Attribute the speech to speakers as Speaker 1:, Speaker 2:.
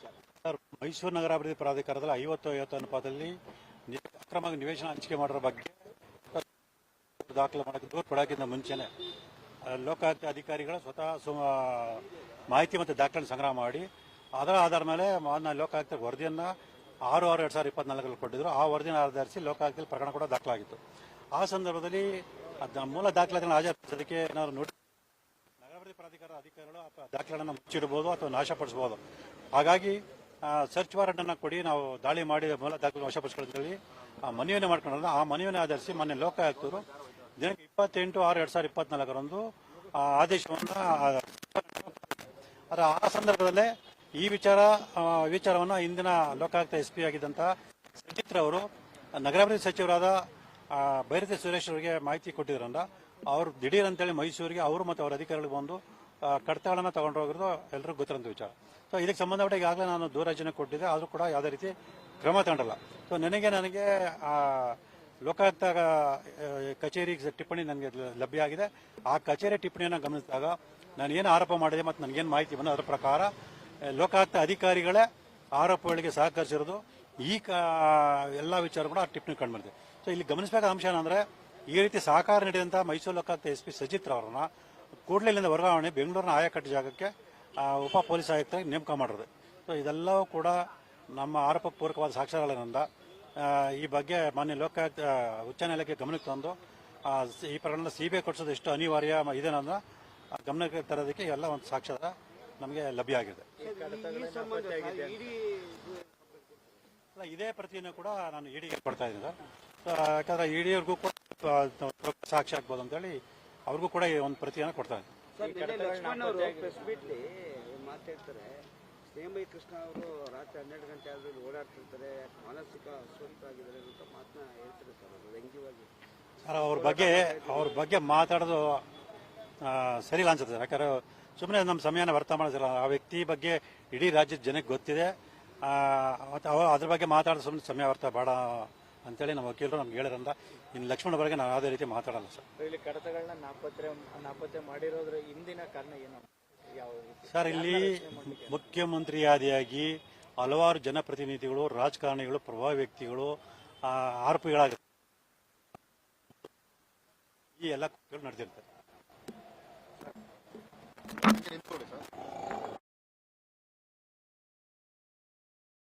Speaker 1: Sir, Mysuru ನಗರಾಭಿವೃದ್ಧಿ ಪ್ರಾಧಿಕಾರದಲ್ಲಿ ಐವತ್ತು ಐವತ್ತು ಅನುಪಾತದಲ್ಲಿ ಅಕ್ರಮ ನಿವೇಶನ ಹಂಚಿಕೆ ಮಾಡಿರೋ ಬಗ್ಗೆ ದಾಖಲೆ ಮಾಡೋಕ್ಕೆ ದೂರು ಕೊಡೋಕ್ಕಿಂತ ಮುಂಚೆನೆ ಲೋಕಾಯುಕ್ತ ಅಧಿಕಾರಿಗಳು ಸ್ವತಃ ಮಾಹಿತಿ ಮತ್ತು ದಾಖಲೆ ಸಂಗ್ರಹ ಮಾಡಿ, ಅದರ ಆಧಾರದ ಮೇಲೆ ಮಾನ್ಯ ಲೋಕಾಯುಕ್ತ ವರದಿಯನ್ನು ಆರು ಆರು ಎರಡು ಸಾವಿರದ ಇಪ್ಪತ್ನಾಲ್ಕರಲ್ಲಿ ಕೊಟ್ಟಿದ್ರು. ಆ ವರದಿನ ಆಧರಿಸಿ ಲೋಕಾಯುಕ್ತದಲ್ಲಿ ಪ್ರಕರಣ ಕೂಡ ದಾಖಲಾಗಿತ್ತು. ಆ ಸಂದರ್ಭದಲ್ಲಿ ಅದನ್ನ ಮೂಲ ದಾಖಲೆಗಳನ್ನು ಹಾಜರಿಸೋದಕ್ಕೆ ಏನಾದ್ರು ನೋಡಿ ನಗರಾಭಿವೃದ್ಧಿ ಪ್ರಾಧಿಕಾರ ಅಧಿಕಾರಿಗಳು ಆ ದಾಖಲೆಗಳನ್ನು ಮುಚ್ಚಿಡಬಹುದು ಅಥವಾ ನಾಶಪಡಿಸಬಹುದು ಹಾಗಾಗಿ ಸರ್ಚ್ ವಾರೆಂಟ್ ಅನ್ನು ಕೊಡಿ, ನಾವು ದಾಳಿ ಮಾಡಿದ ಮೂಲ ದಾಖಲೆ ವಶಪಡಿಸ್ಕೊಳ್ಳಿ ಆ, ಮನವಿಯನ್ನು ಮಾಡ್ಕೊಂಡ್ರೆ ಆ ಮನವಿಯನ್ನು ಆಧರಿಸಿ ಮೊನ್ನೆ ಲೋಕಾಯುಕ್ತರು ದಿನಕ್ಕೆ ಇಪ್ಪತ್ತೆಂಟು ಆರು ಎರಡ್ ಸಾವಿರದ ಇಪ್ಪತ್ನಾಲ್ಕರಂದು ಆ ಆದೇಶವನ್ನು ಅದರ ಆ ಸಂದರ್ಭದಲ್ಲೇ ಈ ವಿಚಾರ ವಿಚಾರವನ್ನು ಇಂದಿನ ಲೋಕಾಯುಕ್ತ ಎಸ್ ಪಿ ಆಗಿದ್ದಂತಹ ಸಚಿತ್ರ ಅವರು ನಗರಾಭಿವೃದ್ಧಿ ಸಚಿವರಾದ ಭೈರತಿ ಸುರೇಶ್ ಅವರಿಗೆ ಮಾಹಿತಿ ಕೊಟ್ಟಿದ್ರಲ್ಲ ಅವರು ದಿಢೀರ್ ಅಂತೇಳಿ ಮೈಸೂರಿಗೆ ಅವರು ಮತ್ತು ಅವರ ಅಧಿಕಾರಿಗಳು ಬಂದು ಕಡತಗಳನ್ನು ತಗೊಂಡು ಹೋಗಿರೋದು ಎಲ್ಲರಿಗೂ ಗೊತ್ತಿರೋಂಥ ವಿಚಾರ. ಸೊ ಇದಕ್ಕೆ ಸಂಬಂಧಪಟ್ಟ ಈಗಾಗಲೇ ನಾನು ದೂರಜನೆ ಕೊಟ್ಟಿದ್ದೆ, ಆದರೂ ಕೂಡ ಯಾವುದೇ ರೀತಿ ಕ್ರಮ ತಗೊಂಡಲ್ಲ. ಸೊ ನನಗೆ ನನಗೆ ಲೋಕಾಯುಕ್ತ ಕಚೇರಿ ಟಿಪ್ಪಣಿ ನನಗೆ ಲಭ್ಯ ಆಗಿದೆ. ಆ ಕಚೇರಿ ಟಿಪ್ಪಣಿಯನ್ನು ಗಮನಿಸಿದಾಗ ನಾನು ಏನು ಆರೋಪ ಮಾಡಿದೆ ಮತ್ತು ನನಗೇನು ಮಾಹಿತಿ ಬಂದು ಅದರ ಪ್ರಕಾರ, ಲೋಕಾಯುಕ್ತ ಅಧಿಕಾರಿಗಳೇ ಆರೋಪಗಳಿಗೆ ಸಹಕರಿಸಿರೋದು, ಈ ಎಲ್ಲ ವಿಚಾರ ಕೂಡ ಆ ಟಿಪ್ಪಣಿ ಕಂಡು ಬಂದಿದೆ ಸೊ ಇಲ್ಲಿ ಗಮನಿಸಬೇಕಾದ ಅಂಶ ಏನಂದ್ರೆ ಈ ರೀತಿ ಸಹಕಾರ ನೀಡಿದಂತಹ ಮೈಸೂರು ಲೋಕಾಯುಕ್ತ ಎಸ್ ಪಿ ಸಜಿತ್ ಅವರನ್ನ ಕೂಡಲೇ ವರ್ಗಾವಣೆ ಬೆಂಗಳೂರಿನ ಆಯಾಕಟ್ಟು ಜಾಗಕ್ಕೆ ಉಪ ಪೊಲೀಸ್ ಆಯುಕ್ತರಾಗಿ ನೇಮಕ ಮಾಡಿರೋದು. ಸೊ ಇದೆಲ್ಲವೂ ಕೂಡ ನಮ್ಮ ಆರೋಪ ಪೂರಕವಾದ ಸಾಕ್ಷ್ಯಗಳಿಂದ ಆ, ಈ ಬಗ್ಗೆ ಮಾನ್ಯ ಲೋಕಾಯುಕ್ತ ಉಚ್ಚ ನ್ಯಾಯಾಲಯಕ್ಕೆ ಗಮನಕ್ಕೆ ತಂದು ಈ ಪ್ರಕರಣ ಐ ಕೊಡಿಸೋದು ಎಷ್ಟು ಅನಿವಾರ್ಯ ಮ- ಇದೆ ಅನ್ನೋದನ್ನ ಗಮನಕ್ಕೆ ತರೋದಕ್ಕೆ ಎಲ್ಲ ಒಂದು ಸಾಕ್ಷ್ಯದ ನಮಗೆ ಲಭ್ಯ ಆಗಿದೆ. ಇದೇ ಪ್ರತಿಯನ್ನು ಕೂಡ ನಾನು ಇಡಿಗೆ ಕೊಡ್ತಾ ಇದ್ದೀನಿ ಸರ್. ಯಾಕಂದ್ರೆ ಇಡಿಯವ್ರಿಗೂ ಕೂಡ ಸಾಕ್ಷಿ ಆಗ್ಬೋದು ಅಂತೇಳಿ ಅವ್ರಿಗೂ ಕೂಡ ಒಂದು ಪ್ರತಿಯನ್ನು ಕೊಡ್ತಾ ಇದ್ದೀನಿ
Speaker 2: ಸರ್ ನಿನ್ನೆ ಲಕ್ಷ್ಮಣ್ ಅವರು ಪ್ರೆಸ್ ಮೀಟ್ಲಿ ಮಾತಾಡ್ತಾರೆ. ನೇಮೈ ಕೃಷ್ಣ ಅವರು ರಾತ್ರಿ ಹನ್ನೆರಡು ಗಂಟೆ ಆದ್ರೂ ಓಡಾಡ್ತಿರ್ತಾರೆ ಮಾನಸಿಕ ಅಸ್ವಸ್ಥರಾಗಿದ್ದಾರೆ ಅಂತ ಮಾತನ್ನ ಹೇಳ್ತಾರೆ ಸರ್ ಅದು ವ್ಯಂಗ್ಯವಾಗಿ.
Speaker 1: ಸರ್ ಅವ್ರ ಬಗ್ಗೆ ಅವ್ರ ಬಗ್ಗೆ ಮಾತಾಡೋದು ಸರಿ ಇಲ್ಲ ಅನ್ಸುತ್ತೆ ಯಾಕಂದ್ರೆ ಸುಮ್ಮನೆ ನಮ್ಮ ಸಮಯನ ವ್ಯರ್ಥ ಮಾಡಿಸಿಲ್ಲ. ಆ ವ್ಯಕ್ತಿ ಬಗ್ಗೆ ಇಡೀ ರಾಜ್ಯದ ಜನಕ್ಕೆ ಗೊತ್ತಿದೆ. ಅದ್ರ ಬಗ್ಗೆ ಮಾತಾಡೋದು ಸುಮ್ಮನೆ ಸಮಯ ವ್ಯರ್ಥ ಬೇಡ. ಅಂತೇಳಿ ನಮ್ಮ ವಕೀಲರು ನಮ್ಗೆ ಹೇಳಿದ್ರಂತ ಇನ್ನು ಲಕ್ಷ್ಮಣ ಬಗ್ಗೆ ನಾವು ಯಾವುದೇ ರೀತಿ ಮಾತಾಡಲ್ಲ ಸರ್.
Speaker 3: ಇಲ್ಲಿ ಕಡತಗಳನ್ನ ನಾಪತ್ತೆ ನಾಪತ್ತೆ ಮಾಡಿರೋದ್ರ ಹಿಂದಿನ ಕಾರಣ ಏನು? ಯಾವ ರೀತಿ?
Speaker 1: ಸರ್ ಇಲ್ಲಿ ಮುಖ್ಯಮಂತ್ರಿ ಆದಿಯಾಗಿ ಹಲವಾರು ಜನಪ್ರತಿನಿಧಿಗಳು ರಾಜಕಾರಣಿಗಳು ಪ್ರಭಾವಿ ವ್ಯಕ್ತಿಗಳು ಆ, ಆರೋಪಿಗಳಾಗ ಈ ಎಲ್ಲ ನಡೆದಿರ್ತದೆ.